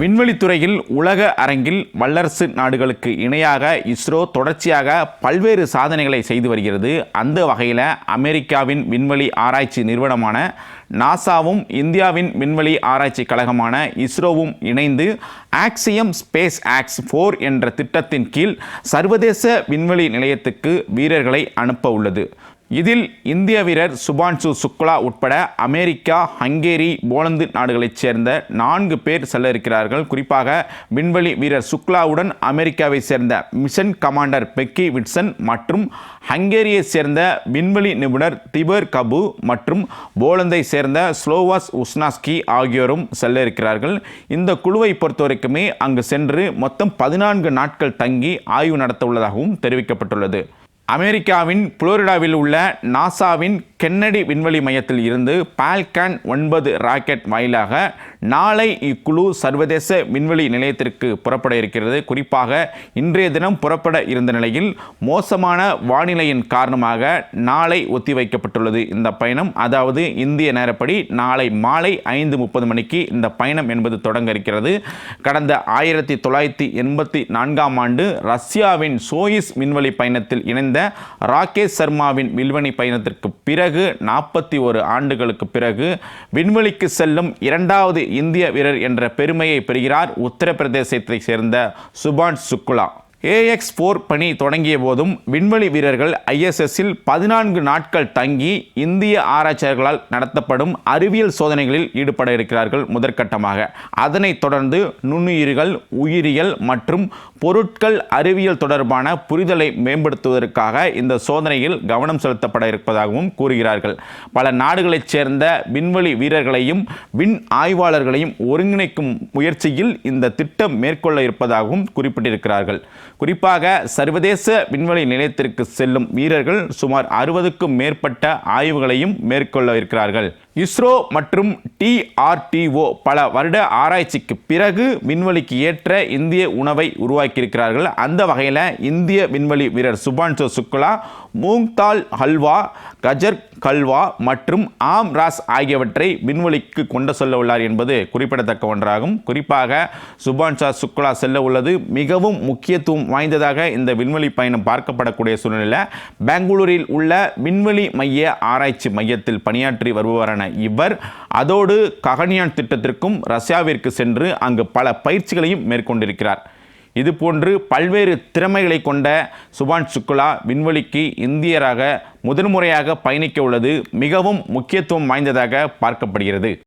விண்வெளித்துறையில் உலக அரங்கில் வல்லரசு நாடுகளுக்கு இணையாக இஸ்ரோ தொடர்ச்சியாக பல்வேறு சாதனைகளை செய்து வருகிறது. அந்த வகையில் அமெரிக்காவின் விண்வெளி ஆராய்ச்சி நிறுவனமான நாசாவும் இந்தியாவின் விண்வெளி ஆராய்ச்சி கழகமான இஸ்ரோவும் இணைந்து ஆக்சியம் ஸ்பேஸ் ஆக்ஸ் ஃபோர் என்ற திட்டத்தின் கீழ் சர்வதேச விண்வெளி நிலையத்துக்கு வீரர்களை அனுப்ப உள்ளது. இதில் இந்திய வீரர் சுபான்சு சுக்லா உட்பட அமெரிக்கா ஹங்கேரி போலந்து நாடுகளைச் சேர்ந்த நான்கு பேர் செல்ல இருக்கிறார்கள் குறிப்பாக விண்வெளி வீரர் சுக்லாவுடன் அமெரிக்காவை சேர்ந்த மிஷன் கமாண்டர் பெக்கி விட்சன் மற்றும் ஹங்கேரியை சேர்ந்த விண்வெளி நிபுணர் திபர் கபு மற்றும் போலந்தை சேர்ந்த ஸ்லோவாஸ் உஸ்னாஸ்கி ஆகியோரும் செல்ல இருக்கிறார்கள் இந்த குழுவை பொறுத்தவரைக்குமே அங்கு சென்று மொத்தம் பதினான்கு நாட்கள் தங்கி ஆய்வு நடத்த உள்ளதாகவும் தெரிவிக்கப்பட்டுள்ளது. அமெரிக்காவின் புளோரிடாவில் உள்ள நாசாவின் கென்னடி விண்வெளி மையத்தில் இருந்து பால்கான் ஒன்பது ராக்கெட் வாயிலாக நாளை இக்குழு சர்வதேச விண்வெளி நிலையத்திற்கு புறப்பட இருக்கிறது. குறிப்பாக இன்றைய தினம் புறப்பட இருந்த நிலையில் மோசமான வானிலையின் காரணமாக நாளை ஒத்திவைக்கப்பட்டுள்ளது இந்த பயணம். அதாவது இந்திய நேரப்படி நாளை மாலை ஐந்து முப்பது மணிக்கு இந்த பயணம் என்பது தொடங்க இருக்கிறது. கடந்த ஆயிரத்தி தொள்ளாயிரத்தி எண்பத்தி நான்காம் ஆண்டு ரஷ்யாவின் சோயிஸ் விண்வெளி பயணத்தில் இணைந்த ராகேஷ் சர்மாவின் வில்வனி பயணத்திற்கு பிறகு நாற்பத்தி ஒரு ஆண்டுகளுக்கு பிறகு விண்வெளிக்கு செல்லும் இரண்டாவது இந்திய வீரர் என்ற பெருமையை பெறுகிறார் உத்தரப்பிரதேசத்தை சேர்ந்த சுபான் சுக்லா. ஏஎக்ஸ் போர் பணி தொடங்கிய போதும் விண்வெளி வீரர்கள் ஐஎஸ்எஸ்ஸில் பதினான்கு நாட்கள் தங்கி இந்திய ஆராய்ச்சியாளர்களால் நடத்தப்படும் அறிவியல் சோதனைகளில் ஈடுபட இருக்கிறார்கள் முதற்கட்டமாக. அதனைத் தொடர்ந்து நுண்ணுயிர்கள் உயிரியல் மற்றும் பொருட்கள் அறிவியல் தொடர்பான புரிதலை மேம்படுத்துவதற்காக இந்த சோதனையில் கவனம் செலுத்தப்பட இருப்பதாகவும் கூறுகிறார்கள். பல நாடுகளைச் சேர்ந்த விண்வெளி வீரர்களையும் விண் ஆய்வாளர்களையும் ஒருங்கிணைக்கும் முயற்சியில் இந்த திட்டம் மேற்கொள்ள இருப்பதாகவும் குறிப்பிட்டிருக்கிறார்கள். குறிப்பாக சர்வதேச விண்வெளி நிலையத்திற்கு செல்லும் வீரர்கள் சுமார் அறுபதுக்கும் மேற்பட்ட ஆய்வுகளையும் மேற்கொள்ள இருக்கிறார்கள். இஸ்ரோ மற்றும் டிஆர்டிஓ பல வருட ஆராய்ச்சிக்கு பிறகு விண்வெளிக்கு ஏற்ற இந்திய உணவை உருவாக்கியிருக்கிறார்கள். அந்த வகையில் இந்திய விண்வெளி வீரர் சுபான்சு சுக்லா மூங்தால் ஹல்வா கஜர் கல்வா மற்றும் ஆம் ராஸ் ஆகியவற்றை விண்வெளிக்கு கொண்டு செல்ல உள்ளார் என்பது குறிப்பிடத்தக்க ஒன்றாகும். குறிப்பாக சுபான்ஷா சுக்லா செல்ல உள்ளது மிகவும் முக்கியத்துவம் வாய்ந்ததாக இந்த விண்வெளி பயணம் பார்க்கப்படக்கூடிய சூழ்நிலை பெங்களூரில் உள்ள விண்வெளி மைய ஆராய்ச்சி மையத்தில் பணியாற்றி வருபவரான இவர். அதோடு ககனியான் திட்டத்திற்கும் ரஷ்யாவிற்கு சென்று அங்கு பல பயிற்சிகளையும் மேற்கொண்டிருக்கிறார். இதுபோன்று பல்வேறு திறமைகளை கொண்ட சுபான் சுக்லா விண்வெளிக்கு இந்தியராக முதன்முறையாக பயணிக்க உள்ளது மிகவும் முக்கியத்துவம் வாய்ந்ததாக பார்க்கப்படுகிறது.